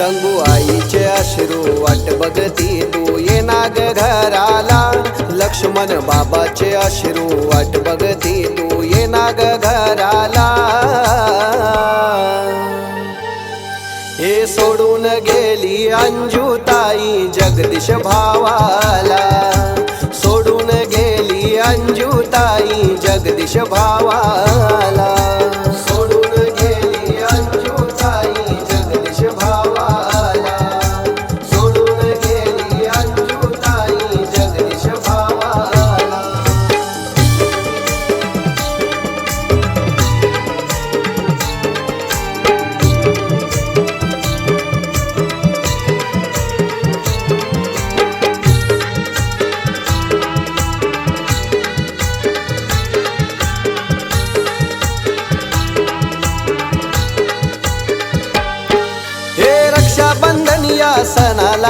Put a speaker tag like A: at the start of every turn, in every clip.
A: अश्रू वाट बघती तू ये नाग घराला. लक्ष्मण बाबाचे अश्रू वाट बघती तू ये नाग घराला. हे सोडून गेली अंजुताई जगदीश भावाला.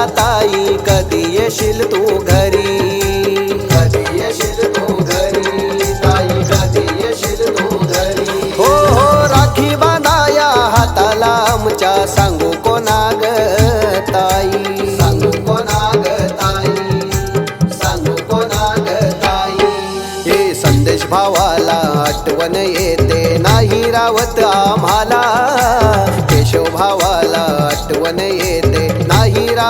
A: ताई कधी येशील तू घरी?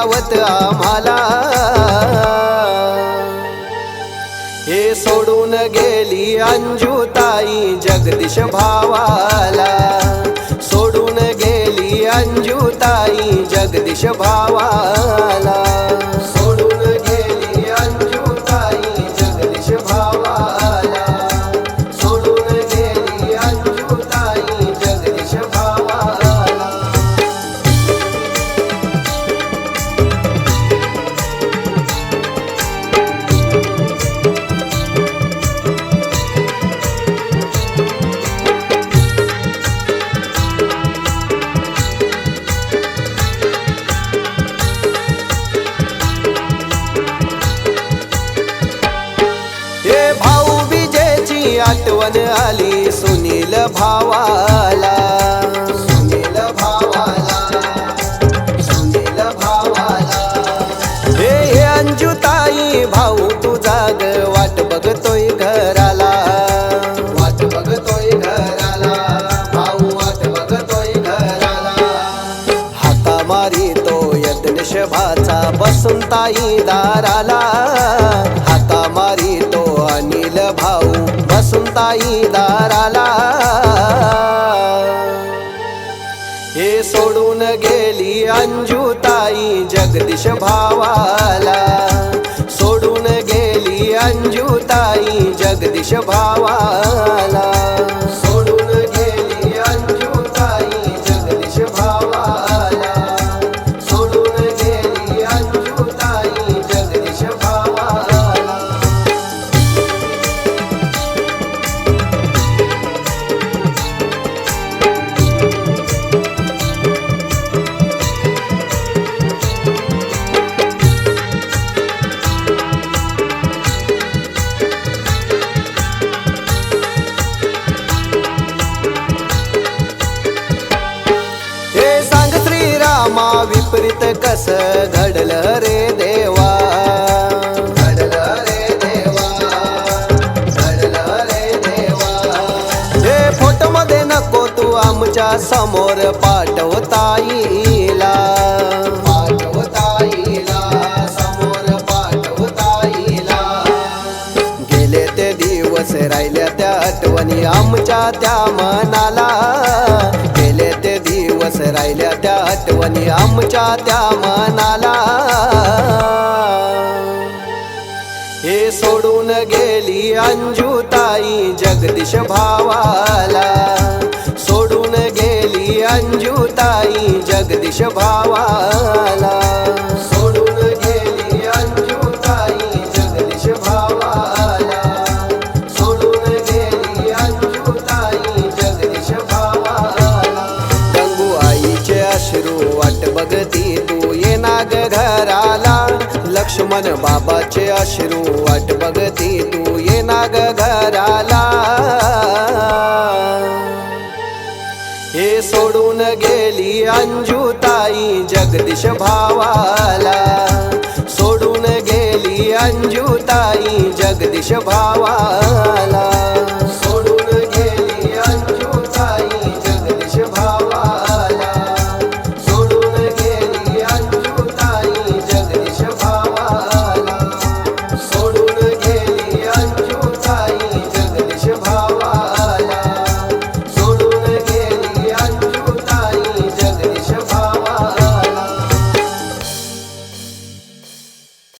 A: लावत आम्हाला. हे सोडून गेली अंजुताई जगदीश भावाला. सोडून गेली अंजुताई जगदीश भावाला. आठवण आली सुनील भावाला. सुनील भावाला. सुनील भावाला. हे अंजुताई भाऊ तुझा ग वाट बघतोय घराला. वाट बघतोय घराला. भाऊ वाट बघतोय घराला. हाका मारी तो बसून ताई दाराला. हाता मारी तो अनिल बसून ताई दाराला. हे सोडून गेली अंजूताई जगदीश भावाला. सोडून गेली अंजूताई जगदीश भावाला. कस घडलं रे देवा? घडलं रे देवा. घडलं रे देवा. हे फोटो मध्ये नको तू आमच्यासमोर पाठवता येईला. पाठवता येईला समोर पाठवता येईला. गेले ते दिवस राहिल्या त्या आठवणी आमच्या त्या आठवणी आमच्या त्या मनाला. हे सोडून गेली अंजुताई जगदीश भावाला. सोडून गेली अंजुताई जगदीश भावाला. लक्ष्मण बाबाचे अश्रू वाट बघती तू ये नाग घराला. हे सोडून गेली अंजुता अंजूताई जगदीश भावाला. सोडून गेली अंजूताई जगदीश भावाला.